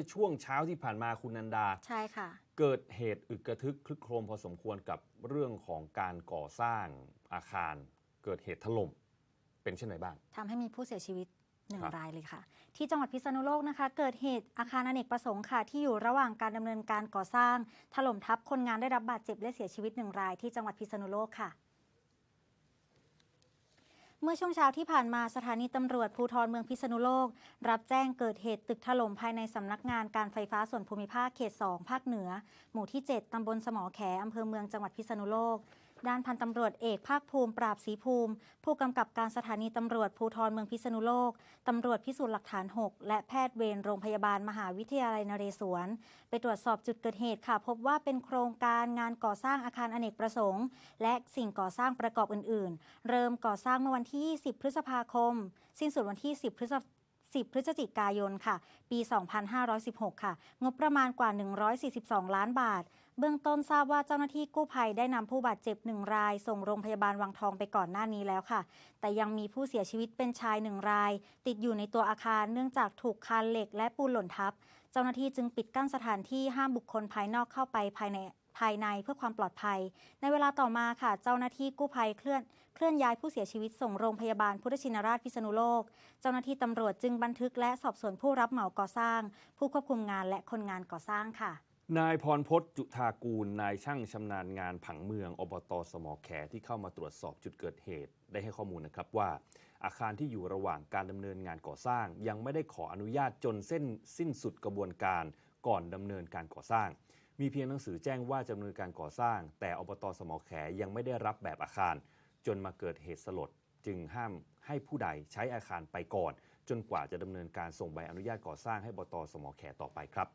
มื่อช่วงเช้าที่ผ่านมาคุณนันดา ใช่ค่ะ เกิดเหตุอึกกระทึกคลึกโครมพอสมควรกับเรื่องของการก่อสร้างอาคาร เกิดเหตุถล่มเป็นเช่นไรบ้างทำให้มีผู้เสียชีวิตหนึ่งครับรายเลยค่ะ ที่จังหวัดพิษณุโลกนะคะ เกิดเหตุอาคารอเนกประสงค์ค่ะ ที่อยู่ระหว่างการดำเนินการก่อสร้าง ถล่มทับคนงานได้รับบาดเจ็บและเสียชีวิตหนึ่งรายที่จังหวัดพิษณุโลกค่ะเมื่อช่วงเช้าที่ผ่านมาสถานีตำรวจภูธรเมืองพิษณุโลก รับแจ้งเกิดเหตุตึกถล่มภายในสำนักงานการไฟฟ้าส่วนภูมิภาคเขต 2 ภาคเหนือ หมู่ที่ 7 ตำบลสมอแขอำเภอเมืองจังหวัดพิษณุโลก ด้านพันตำรวจเอกภาคภูมิ ปราบศรีภูมิ ผู้กำกับการสถานีตำรวจภูธรเมืองพิษณุโลก ตำรวจพิสูจน์หลักฐาน 6 และแพทย์เวรโรงพยาบาลมหาวิทยาลัยนเรศวร ไปตรวจสอบจุดเกิดเหตุค่ะ พบว่าเป็นโครงการงานก่อสร้างอาคารอเนกประสงค์ และสิ่งก่อสร้างประกอบอื่น ๆ เริ่มก่อสร้างเมื่อวันที่20พฤษภาคม สิ้นสุดวันที่ 10 พฤษภ10 พฤศจิกายนค่ะ ปี 2516 ค่ะ งบประมาณกว่า 142 ล้านบาท เบื้องต้นทราบว่าเจ้าหน้าที่กู้ภัยได้นำผู้บาดเจ็บหนึ่งราย ส่งโรงพยาบาลวังทองไปก่อนหน้านี้แล้วค่ะ แต่ยังมีผู้เสียชีวิตเป็นชายหนึ่งราย ติดอยู่ในตัวอาคารเนื่องจากถูกคานเหล็กและปูนหล่นทับ เจ้าหน้าที่จึงปิดกั้นสถานที่ห้ามบุคคลภายนอกเข้าไปภายในภายในเพื่อความปลอดภัย ในเวลาต่อมาค่ะ เจ้าหน้าที่กู้ภัยเคลื่อนเคลื่อนย้ายผู้เสียชีวิตส่งโรงพยาบาลพุทธชินราชพิษณุโลก เจ้าหน้าที่ตำรวจจึงบันทึกและสอบสวนผู้รับเหมาก่อสร้าง ผู้ควบคุมงานและคนงานก่อสร้างค่ะ นายพรพจน์จุธากูล นายช่างชำนาญงานผังเมืองอบตสมอแขที่เข้ามาตรวจสอบจุดเกิดเหตุ ได้ให้ข้อมูลนะครับว่า อาคารที่อยู่ระหว่างการดำเนินงานก่อสร้าง ยังไม่ได้ขออนุญาตจนเส้นสิ้นสุดกระบวนการก่อนดำเนินการก่อสร้าง มีเพียงหนังสือแจ้งว่าจะดำเนินการก่อสร้าง แต่อบตสมอแขยังไม่ได้รับแบบอาคาร จนมาเกิดเหตุสลดจึงห้ามให้ผู้ใดใช้อาคารไปก่อน จนกว่าจะดำเนินการส่งใบอนุญาตก่อสร้างให้บตสมอแขต่อไปครับ